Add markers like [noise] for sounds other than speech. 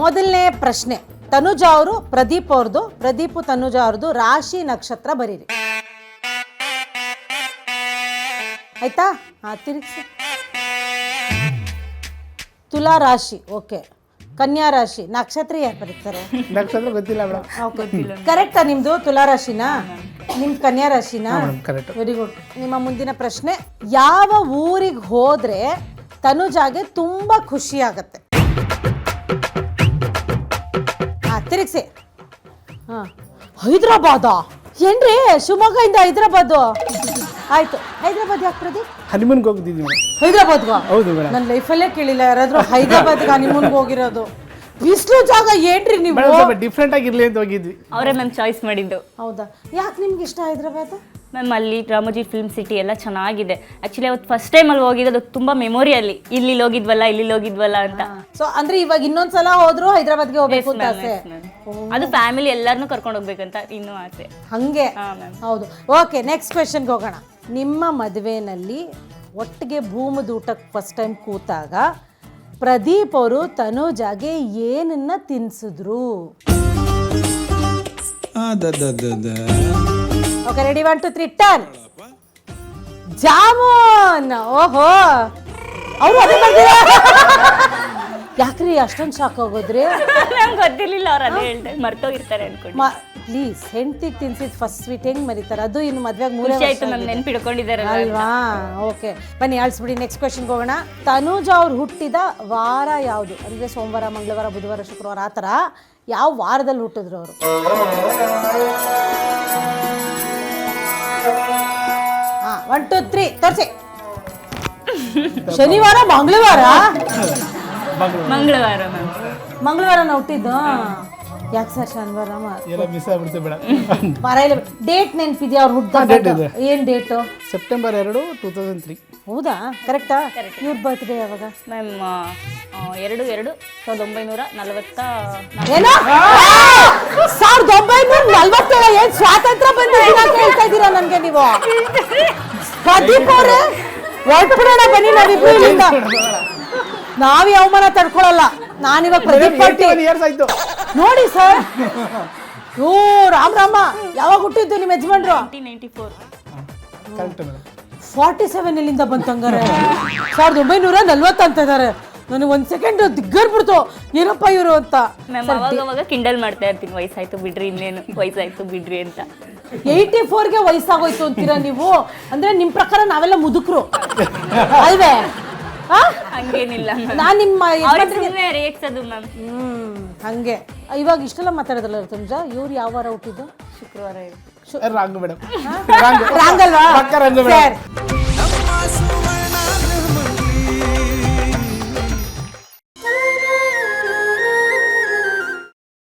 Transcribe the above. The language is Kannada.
ಮೊದಲನೇ ಪ್ರಶ್ನೆ ತನುಜಾ ಅವರು ಪ್ರದೀಪ್ ಅವ್ರದ್ದು ಪ್ರದೀಪ್ ತನುಜಾ ಅವ್ರದ್ದು ರಾಶಿ ನಕ್ಷತ್ರ ಬರೀರಿ. ಆಯ್ತಾ? ಹಾ ತಿರುಗಿಸಿ. ತುಲಾ ರಾಶಿ ಓಕೆ. ಕನ್ಯಾ ರಾಶಿ ನಕ್ಷತ್ರ ಯಾರು ಬರೀತಾರೆ? ನಕ್ಷತ್ರ ಗೊತ್ತಿಲ್ಲ ಮೇಡಮ್. ಕರೆಕ್ಟಾ ನಿಮ್ದು? ತುಲಾ ರಾಶಿನಾ? ನಿಮ್ ಕನ್ಯಾ ರಾಶಿನಾ? ಕರೆಕ್ಟ್ ವೆರಿ ಗುಡ್ ನಿಮ್ಮ ಮುಂದಿನ ಪ್ರಶ್ನೆ ಯಾವ ಊರಿಗೆ ಹೋದ್ರೆ ತನುಜಾಗೆ ತುಂಬಾ ಖುಷಿ ಆಗತ್ತೆ? ಹಾ ಹಾಂ. ಹೈದ್ರಾಬಾದ. ಏನ್ರಿ ಶಿವಮೊಗ್ಗದಿಂದ ಹೈದ್ರಾಬಾದ್? ಆಯ್ತು. ಹೈದ್ರಾಬಾದ್ ಯಾಕೆ ಪ್ರದೀಪ್? ಹನಿಮೂನ್ಗೆ ಹೋಗಿದ್ದೀವಿ ಹೈದ್ರಾಬಾದ್ ಹೈದ್ರಾಬಾದ್ಗ? ಹೌದು ಮೇಡಮ್. ನನ್ನ ಲೈಫಲ್ಲೇ ಕೇಳಿಲ್ಲ ಯಾರಾದ್ರೂ ಹೈದ್ರಾಬಾದ್ ಹನಿಮೂನ್ಗೆ ಹೋಗಿರೋದು? ಬಿಸಿಲು ಜಾಗ ಏನ್ರಿ ನೀವು? ಮೇಡಮ್ ಸ್ವಲ್ಪ ಡಿಫ್ರೆಂಟ್ ಆಗಿರ್ಲಿ ಅಂತ ಹೋಗಿದ್ವಿ. ಅವರೇ ಮ್ಯಾಮ್ ಚಾಯ್ಸ್ ಮಾಡಿದ್ದು. ಹೌದಾ? ಯಾಕೆ ನಿಮ್ಗೆ ಇಷ್ಟ ಹೈದ್ರಾಬಾದ್? ಮ್ಯಾಮ್ ಅಲ್ಲಿ ರಾಮೋಜಿ ಫಿಲ್ಮ್ ಸಿಟಿ ಎಲ್ಲ ಚೆನ್ನಾಗಿದೆ. ಆ್ಯಕ್ಚುಲಿ ಅವತ್ತು ಫಸ್ಟ್ ಟೈಮ್ ಅಲ್ಲಿ ಹೋಗಿದ್ದು ತುಂಬ ಮೆಮೊರಿ ಅಲ್ಲಿ. ಇಲ್ಲಿ ಹೋಗಿದ್ವಲ್ಲ ಇಲ್ಲಿ ಹೋಗಿದ್ವಲ್ಲ ಅಂತ. ಸೊ ಅಂದ್ರೆ ಇವಾಗ ಇನ್ನೊಂದ್ಸಲ ಹೋದ್ರು ಹೈದ್ರಾಬಾದ್ಗೆ ಹೋಗ್ಬೇಕು ಅಂತ ಆಸೆ? ಅದು ಫ್ಯಾಮಿಲಿ ಎಲ್ಲರನ್ನೂ ಕರ್ಕೊಂಡು ಹೋಗ್ಬೇಕಂತ ಇನ್ನೂ ಆಸೆ. ಹಂಗೆ. ಹಾಂ ಮ್ಯಾಮ್ ಹೌದು. ಓಕೆ ನೆಕ್ಸ್ಟ್ ಕ್ವೆಶನ್ಗೆ ಹೋಗೋಣ. ನಿಮ್ಮ ಮದುವೆನಲ್ಲಿ ಒಟ್ಟಿಗೆ ಭೂಮದೂಟಕ್ಕೆ ಫಸ್ಟ್ ಟೈಮ್ ಕೂತಾಗ ಪ್ರದೀಪ್ ಅವರು ತನುಜಾಗೆ ಏನನ್ನ ತಿನ್ಸಿದ್ರು? Okay ready one two three turn jamun! ಓಹೋ! ಅವರು ಅದೇ [laughs] ಯಾಕ್ರಿ ಅಷ್ಟೊಂದು ಶಾಕ್ ಆಗೋದ್ರಿ? [laughs] ನಂಗೆ ಗೊತ್ತಿರ್ಲಿಲ್ಲ ಅವ್ರು ಅದೇ ಹೇಳ್ತಾರೆ ಮರ್ತೋಗಿರ್ತಾರೆ ಅನ್ಕೊಂಡು. ಪ್ಲೀಸ್ ಹೆಂಡ್ತಿಗೆ ತಿನ್ಸಿದ್ ಫಸ್ಟ್ ಸ್ವೀಟ್ ಹೆಂಗ್ ಮರಿತಾರೆ? ಅದು ಇನ್ನು ಮದ್ವೆಗೆ ಮೂರೇ ಖುಷಿ ವರ್ಷ ಆಯ್ತು ನನ್ನ ನೆನ್ಪಿಡ್ಕೊಂಡಿದ್ದಾರಲ್ಲ ಅಲ್ವಾ? ಓಕೆ ಬನ್ನಿ ಅಳಿಸ್ಬಿಡಿ ನೆಕ್ಸ್ಟ್ ಕ್ವೆಶನ್ಗೆ ಹೋಗೋಣ. ತನುಜ ಅವ್ರು ಹುಟ್ಟಿದ ವಾರ ಯಾವುದು? ಅಂದ್ರೆ ಸೋಮವಾರ ಮಂಗಳವಾರ ಬುಧವಾರ ಶುಕ್ರವಾರ ಆ ಥರ ಯಾವ ವಾರದಲ್ಲಿ ಹುಟ್ಟಿದ್ರು ಅವರು? ಹಾ ಒನ್ ಟು ತ್ರೀ ತೋರ್ಸಿ. [laughs] ಶನಿವಾರ ಮಂಗಳವಾರ? ಮಂಗಳವಾರ. ಮ್ಯಾಮ್ ಮಂಗಳವಾರನ ಹುಟ್ಟಿದ್ದು? ಯಾಕೆ ಸರ್ ಶನಿವಾರ ಎಲ್ಲ ಮಿಸ್ ಆಗ್ಬಿಡ್ತು ಬೇಡ. ವಾರ ಇಲ್ಲ ಡೇಟ್ ನೆನಪಿದ್ಯಾ ಅವ್ರು ಹುಟ್ಟಿದ ಏನು ಡೇಟು ಸೆಪ್ಟೆಂಬರ್ ಎರಡು ಟೂ ತೌಸಂಡ್ ತ್ರೀ ಹೌದಾ? ಕರೆಕ್ಟಾ ಇವ್ರ ಬರ್ತ್ಡೇ ಯಾವಾಗ? ಮ್ಯಾಮ್ ಎರಡು ಎರಡು ಸಾವಿರದ ಒಂಬೈನೂರ ನಲವತ್ತ ಏನೋ? ಸಾವಿರದ ಒಂಬೈನೂರ ನಲ್ವತ್ತೇಳು ಏನ್ ಸ್ವಾತಂತ್ರ್ಯ ಬಂದಿದ್ದೀರಾ ಅಂತ ಹೇಳ್ತಾ ಇದ್ದೀರಾ ನನಗೆ ನೀವು? [laughs] ಪ್ರದೀಪ್ ಅವರೇ ಹೊರಟ್ಬಿಡೋಣ ಬನ್ನಿ ನಾವಿಬ್ಬರು ಇಲ್ಲಿಂದ. ನಾವ್ ಅವಮಾನ ತಡ್ಕೊಳಲ್ಲ ನಾನಿವಾಗ ಪ್ರದೀಪ್ ಪಾರ್ಟಿ ಇಯರ್ಸ್ ಆಯ್ತು. ನೋಡಿ ಸರ್. ಓ ರಾಮ್ ರಾಮ ಯಾವಾಗ ಹುಟ್ಟಿದ್ದು ನಿಮ್ಮ ಯಜಮಾನ್ರು? Nineteen ninety four. Correct madam. Forty seven ಎಲ್ಲಿಂದ ಬಂತಂಗಾರೆ ಸಾವಿರದ ಒಂಬೈನೂರ ನಲ್ವತ್ತು ಅಂತ ಇದ್ದಾರೆ ನನಗೆ ಒಂದು ಸೆಕೆಂಡ್ ದಿಗ್ಗರ್ಬಿಡ್ತು ಏನಪ್ಪ ಇವರು ಅಂತ. ಮ್ಯಾಮ್ ಅವಾಗ ಅವಾಗ ಕಿಂಡಲ್ ಮಾಡ್ತಾ ಇರ್ತೀನಿ. ವಯಸ್ಸಾಯ್ತು ಬಿಡ್ರಿ ಇನ್ನೇನು? ವಯಸ್ಸಾಯ್ತು ಬಿಡ್ರಿ ಅಂತ. ಏಯ್ಟಿ ಫೋರ್ಗೆ ವಯಸ್ಸಾಗೋಯ್ತು ಅಂತೀರಾ ನೀವು? ಅಂದ್ರೆ ನಿಮ್ ಪ್ರಕಾರ ನಾವೆಲ್ಲ ಮುದುಕರು. ಅಲ್ವೇ? ಆ? ಹಂಗೇನಿಲ್ಲ ನಾನ್ ನಿಮ್ಮ ಸುಮ್ಮನೆ ರೇಗ್ಸೋದು ಮ್ಯಾಮ್ ಹ್ಮ್ ಹಂಗೆ. ಇವಾಗ ಇಷ್ಟೆಲ್ಲ ಮಾತಾಡೋದಲ್ಲ ತುಂಜ ಇವ್ರು ಯಾವ ವಾರ ಹುಟ್ಟಿದ್ದು? ಶುಕ್ರವಾರ ರಾಂಗ್ ಮೇಡಮ್ ರಾಂಗ್ ಅಲ್ವಾ ಸರ್.